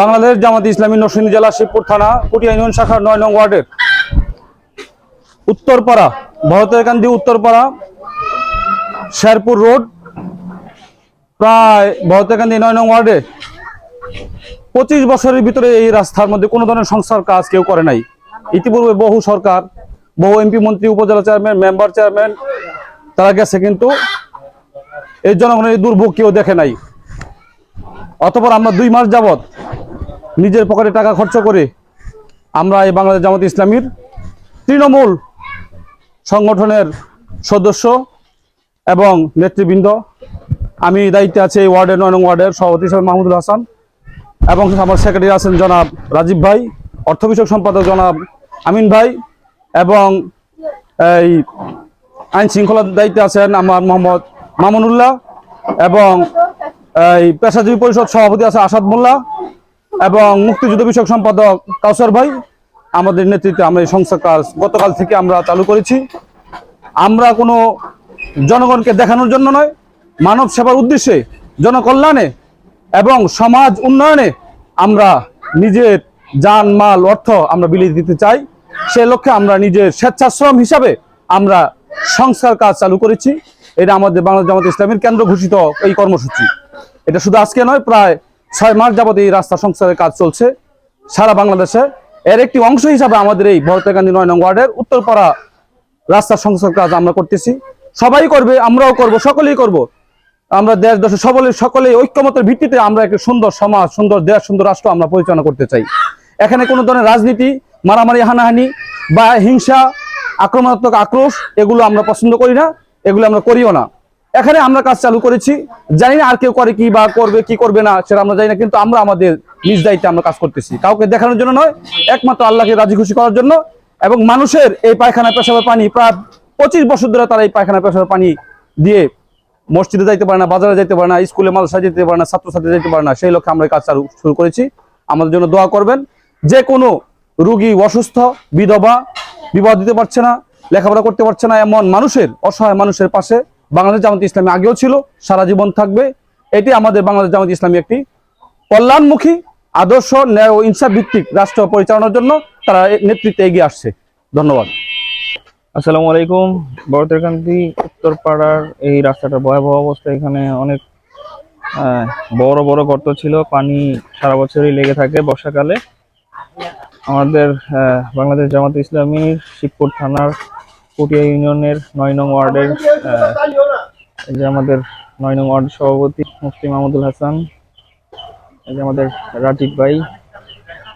বাংলাদেশ জামাত ইসলামী নরসিংদী জেলা শিবপুর থানা কুটিয়া ইউনিয়ন শাখার নয় নং ওয়ার্ডের। উত্তরপাড়া ভারতের কান্দি উত্তরপাড়া, শেরপুর রোড, প্রায় ভারতের কান্দি নয় নং ওয়ার্ডে। পঁচিশ বছরের ভিতরে এই রাস্তার মধ্যে কোনো ধরনের সংস্কার কাজ কেউ করে নাই। ইতিপূর্বে বহু সরকার, বহু এমপি, মন্ত্রী, উপজেলা চেয়ারম্যান, মেম্বার চেয়ারম্যান, তারা গেছে কিন্তু এই জনগণের দুর্ভোগ কেউ দেখে নাই। অতপর আমরা দুই মাস যাবত নিজের পকেটে টাকা খরচ করে আমরা এই বাংলাদেশ জামাত ইসলামীর তৃণমূল সংগঠনের সদস্য এবং নেতৃবৃন্দ। আমি দায়িত্বে আছি এই ওয়ার্ডের নয় নং ওয়ার্ডের সভাপতি হিসেবে মাহমুদুল হাসান এবং আমার সেক্রেটারি আছেন জনাব রাজীব ভাই অর্থ বিষয়ক সম্পাদক জনাব আমিন ভাই এবং এই আইন শৃঙ্খলার দায়িত্বে আছেন আমার মোহাম্মদ মামুনুল্লাহ এবং এই পেশাজীবী পরিষদ সভাপতি আছে আসাদ মোল্লা। এবং মুক্তিযুদ্ধ বিষয়ক সম্পাদক কাউসার ভাই, আমাদের নেতৃত্বে আমরা এই সংস্থা কাজ গতকাল থেকে আমরা চালু করেছি। আমরা কোনো জনগণকে দেখানোর জন্য নয়, মানব সেবার উদ্দেশ্যে জনকল্যাণে এবং সমাজ উন্নয়নে আমরা নিজের যান, মাল, অর্থ আমরা বিলিয়ে দিতে চাই। সে লক্ষ্যে আমরা নিজের স্বেচ্ছাশ্রম হিসাবে আমরা সংস্কার কাজ চালু করেছি। এটা আমাদের বাংলাদেশ জামাত ইসলামের কেন্দ্র ঘোষিত এই কর্মসূচি। এটা শুধু আজকে নয়, প্রায় ছয় মাস যাবত এই রাস্তা সংস্কারের কাজ চলছে সারা বাংলাদেশে। এর একটি অংশ হিসাবে আমাদের এই ভরতে গান্ধী নয় নং ওয়ার্ডের উত্তরপাড়া রাস্তা সংস্কার কাজ আমরা করতেছি। সবাই করবে, আমরাও করব, সকলেই করব। আমরা দেশ দেশে সকলে, সকলেই ঐক্যমতের ভিত্তিতে আমরা একটি সুন্দর সমাজ, সুন্দর দেশ, সুন্দর রাষ্ট্র আমরা পরিচালনা করতে চাই। এখানে কোনো ধরনের রাজনীতি, মারামারি, হানাহানি বা হিংসা, আক্রমণাত্মক আক্রোশ, এগুলো আমরা পছন্দ করি না, এগুলো আমরা করিও না। এখানে আমরা কাজ চালু করেছি। জানি না আর কেউ করে কি বা করবে, কি করবে না, সেটা আমরা জানি না, কিন্তু আমরা আমাদের নিজ দায়িত্বে আমরা কাজ করতেছি। কাউকে দেখানোর জন্য নয়, একমাত্র আল্লাহকে রাজি খুশি করার জন্য এবং মানুষের এই পায়খানা পেশাবের পানি প্রায় পঁচিশ বছর ধরে তারা এই পায়খানা পেশাবের পানি দিয়ে মসজিদে যাইতে পারে না, বাজারে যাইতে পারে না, স্কুলে, মাদ্রাসায় যেতে পারে না, ছাত্রছাত্রী যেতে পারে না, সেই লক্ষ্যে আমরা কাজ চালু শুরু করেছি। আমাদের জন্য দোয়া করবেন। যে কোনো রুগী অসুস্থ, বিধবা, বিবাহ দিতে পারছে না, লেখাপড়া করতে পারছে না, এমন মানুষের, অসহায় মানুষের পাশে বাংলাদেশ জামাত ইসলামী আগেও ছিল, সারা জীবন থাকবে। এটি আমাদের বাংলাদেশ জামাত ইসলামী একটি কল্যাণমুখী, আদর্শ, ন্যায় ও ইনসাফ ভিত্তিক রাষ্ট্র পরিচালনার জন্য তারা নেতৃত্বে এগিয়ে আসছে। ধন্যবাদ। আসসালামু আলাইকুম। বড়তেরকান্তি উত্তরপাড়ার এই রাস্তাটার ভয়াবহ অবস্থা এখানে অনেক বড় বড় গর্ত ছিল, পানি সারা বছরই লেগে থাকে বর্ষাকালে। আমাদের বাংলাদেশ জামাত ইসলামীর শিবপুর থানার পুটিয়া ইউনিয়নের নয় নং ওয়ার্ডের যে আমাদের নয় নং ওয়ার্ড সভাপতি মুফতি মাহমুদুল হাসান যে আমাদের রাজীব ভাই,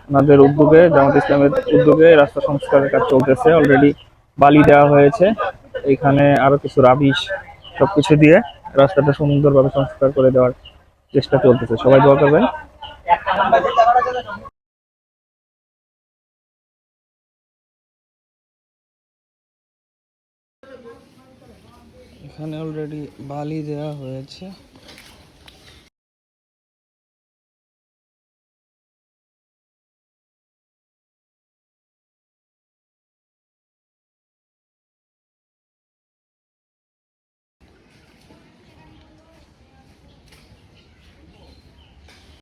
ওনাদের উদ্যোগে, জামাত ইসলামের উদ্যোগে রাস্তা সংস্কারের কাজ চলতেছে অলরেডি বালি দেওয়া হয়েছে। এখানে আরও কিছু রাবিশ সবকিছু দিয়ে রাস্তাটা সুন্দরভাবে সংস্কার করে দেওয়ার চেষ্টা চলতেছে। সবাই দোয়া করবেন। এখানে অলরেডি বালি দেওয়া হয়েছে।